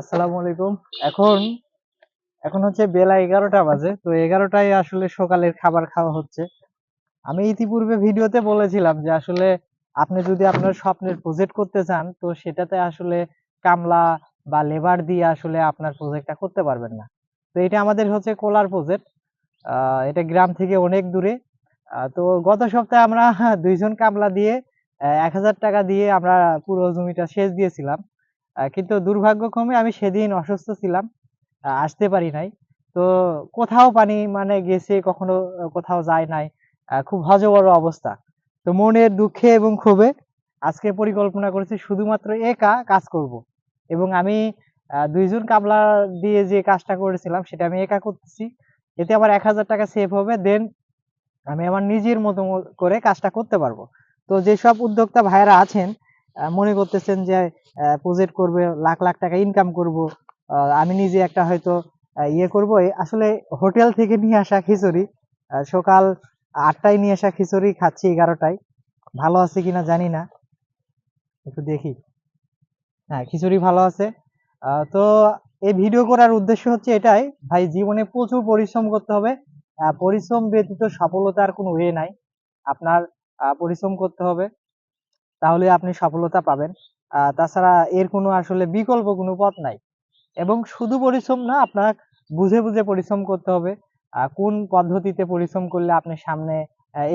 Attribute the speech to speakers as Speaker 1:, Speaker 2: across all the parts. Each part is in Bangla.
Speaker 1: আসসালামু আলাইকুম। এখন এখন হচ্ছে বেলা এগারোটা বাজে, তো এগারোটায় আসলে সকালের খাবার খাওয়া হচ্ছে। আমি ইতিপূর্বে ভিডিওতে বলেছিলাম যে আসলে আপনি যদি আপনার স্বপ্নের প্রজেক্ট করতে চান, তো সেটাতে আসলে কামলা বা লেবার দিয়ে আসলে আপনার প্রজেক্টটা করতে পারবেন না। তো এটা আমাদের হচ্ছে কোলার প্রজেক্ট এটা গ্রাম থেকে অনেক দূরে। তো গত সপ্তাহে আমরা দুইজন কামলা দিয়ে এক হাজার টাকা দিয়ে আমরা পুরো জমিটা সেচ দিয়েছিলাম। কিন্তু দুর্ভাগ্যক্রমে আমি সেদিন অসুস্থ ছিলাম আসতে পারি নাই। তো কোথাও পানি মানে গেছে, কখনো কোথাও যায় নাই খুব হজবড় অবস্থা। তো মনের দুঃখে এবং ক্ষোভে আজকে পরিকল্পনা করেছি শুধুমাত্র একা কাজ করব। এবং আমি দুইজন কামলা দিয়ে যে কাজটা করেছিলাম সেটা আমি একা করতেছি। এতে আমার এক হাজার টাকা সেভ হবে দেন আমি আমার নিজের মতো করে কাজটা করতে পারব। তো যেসব উদ্যোক্তা ভাইয়েরা আছেন মনে করতেছেন যে প্রজেক্ট করবে, লাখ লাখ টাকা ইনকাম করব। আমি নিজে একটা হয়তো ইয়ে করব। আসলে হোটেল থেকে নিয়ে আসা খিচুড়ি সকাল আটটায় নিয়ে আসা খিচুড়ি খাচ্ছি এগারোটায়। ভালো আছে কিনা জানি না। একটু দেখি। হ্যাঁ খিচুড়ি ভালো আছে। তো এই ভিডিও করার উদ্দেশ্য হচ্ছে এটাই, ভাই জীবনে প্রচুর পরিশ্রম করতে হবে। পরিশ্রম ব্যতীত সফলতার কোনো ওয়ে নাই। আপনার পরিশ্রম করতে হবে। তাহলে আপনি সফলতা পাবেন। তাছাড়া এর কোনো আসলে বিকল্প কোনো পথ নাই। এবং শুধু পরিশ্রম না, আপনার বুঝে বুঝে পরিশ্রম করতে হবে। কোন পদ্ধতিতে পরিশ্রম করলে আপনি সামনে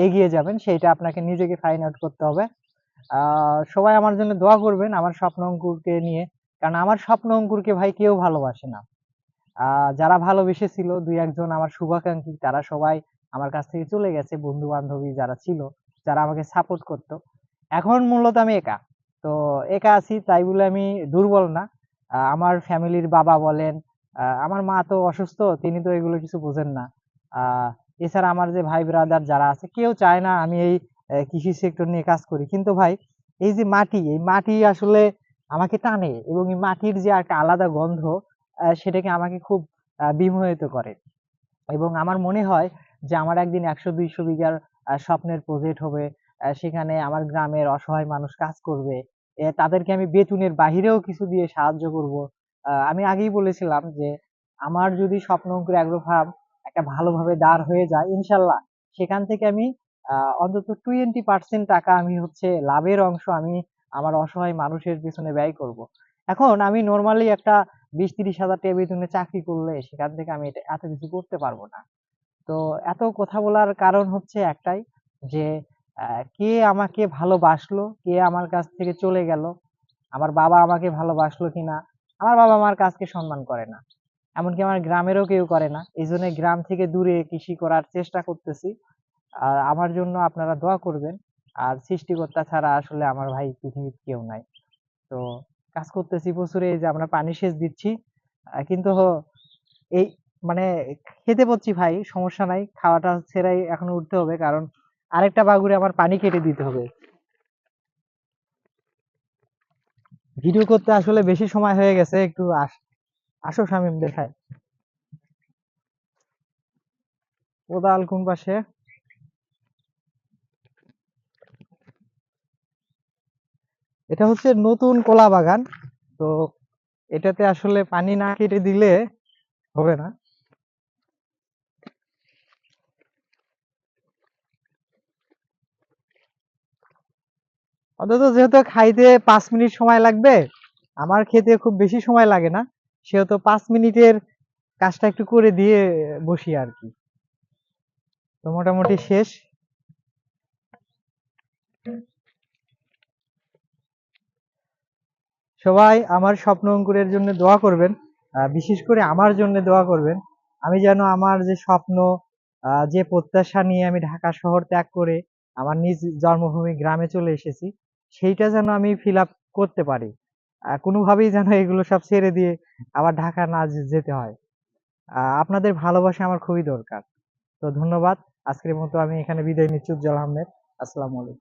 Speaker 1: এগিয়ে যাবেন, সেটা আপনাকে নিজেকে ফাইন্ড আউট করতে হবে। সবাই আমার জন্য দোয়া করবেন আমার স্বপ্ন অঙ্কুরকে নিয়ে। কারণ আমার স্বপ্ন অঙ্কুরকে ভাই কেউ ভালোবাসে না। যারা ভালোবেসেছিল, দুই একজন আমার শুভাকাঙ্ক্ষী, তারা সবাই আমার কাছ থেকে চলে গেছে বন্ধু বান্ধবী যারা ছিল, যারা আমাকে সাপোর্ট করতো। এখন মূলত আমি একা। তো একা আছি, তাই বলে আমি দুর্বল না। আমার ফ্যামিলির বাবা বলেন আমার মা তো অসুস্থ, তিনি তো এগুলো কিছু বোঝেন না। এছাড়া আমার যে ভাই ব্রাদার যারা আছে, কেউ চায় না আমি এই কৃষি সেক্টর নিয়ে কাজ করি। কিন্তু ভাই, এই যে মাটি, এই মাটি আসলে আমাকে টানে এবং এই মাটির যে একটা আলাদা গন্ধ সেটাকে আমাকে খুব বিমোহিত করে। এবং আমার মনে হয় যে আমার একদিন একশো, দুইশো বিঘার স্বপ্নের প্রজেক্ট হবে। সেখানে আমার গ্রামের অসহায় মানুষ কাজ করবে তাদেরকে আমি বেতনের বাহিরেও কিছু দিয়ে সাহায্য করব। আমি আগেই বলেছিলাম যে, আমার যদি স্বপ্ন অঙ্কুর অ্যাগ্রো ফার্ম একটা ভালোভাবে দাঁড় হয়ে যায়, ইনশাল্লাহ সেখান থেকে আমি অন্তত টোয়েন্টি পার্সেন্ট টাকা আমি হচ্ছে লাভের অংশ আমি আমার অসহায় মানুষের পিছনে ব্যয় করব। এখন আমি নর্মালি একটা বিশ তিরিশ হাজার টাকা বেতনে চাকরি করলে সেখান থেকে আমি এটা এত কিছু করতে পারব না। তো এত কথা বলার কারণ হচ্ছে একটাই যে আহ, কে আমাকে ভালোবাসলো? কে আমার কাছ থেকে চলে গেল? আমার বাবা আমাকে ভালোবাসলো কিনা? আমার বাবা আমার কাজকে সম্মান করে না। এমনকি আমার গ্রামেরও কেউ করে না। এই জন্য গ্রাম থেকে দূরে কৃষি করার চেষ্টা করতেছি। আর আমার জন্য আপনারা দোয়া করবেন। আর সৃষ্টিকর্তা ছাড়া আসলে আমার ভাই পৃথিবীতে কেউ নাই। তো কাজ করতেছি প্রচুর এই যে আমরা পানি সেচ দিচ্ছি। আহ, কিন্তু এই মানে খেতে পাচ্ছি ভাই সমস্যা নাই। খাওয়াটা ছেড়াই এখন উঠতে হবে। কারণ আরেকটা বাগুরে আমার পানি কেটে দিতে হবে। ভিডিও করতে আসলে বেশি সময় হয়ে গেছে, একটু আস- শামিম দেখায় কোদাল কোন পাশে? এটা হচ্ছে নতুন কলা বাগান, তো এটাতে আসলে পানি না কেটে দিলে হবে না। অন্তত যেহেতু খাইতে পাঁচ মিনিট সময় লাগবে, আমার খেতে খুব বেশি সময় লাগে না, সেহেতু পাঁচ মিনিটের কাজটা একটু করে দিয়ে বসি আর কি। তো মোটামুটি শেষ। সবাই আমার স্বপ্ন অঙ্কুরের জন্য দোয়া করবেন বিশেষ করে আমার জন্য দোয়া করবেন। আমি যেন আমার যে স্বপ্ন যে প্রত্যাশা নিয়ে আমি ঢাকা শহর ত্যাগ করে আমার নিজ জন্মভূমি গ্রামে চলে এসেছি সেইটা যেন আমি ফিল আপ করতে পারি। কোনোভাবেই যেন এগুলো সব ছেড়ে দিয়ে আবার ঢাকা না যেতে হয়। আপনাদের ভালোবাসা আমার খুবই দরকার। তো ধন্যবাদ। আজকের মতো আমি এখানে বিদায় নিচ্ছি, উজ্জ্বল আহমেদ। আসসালামু আলাইকুম।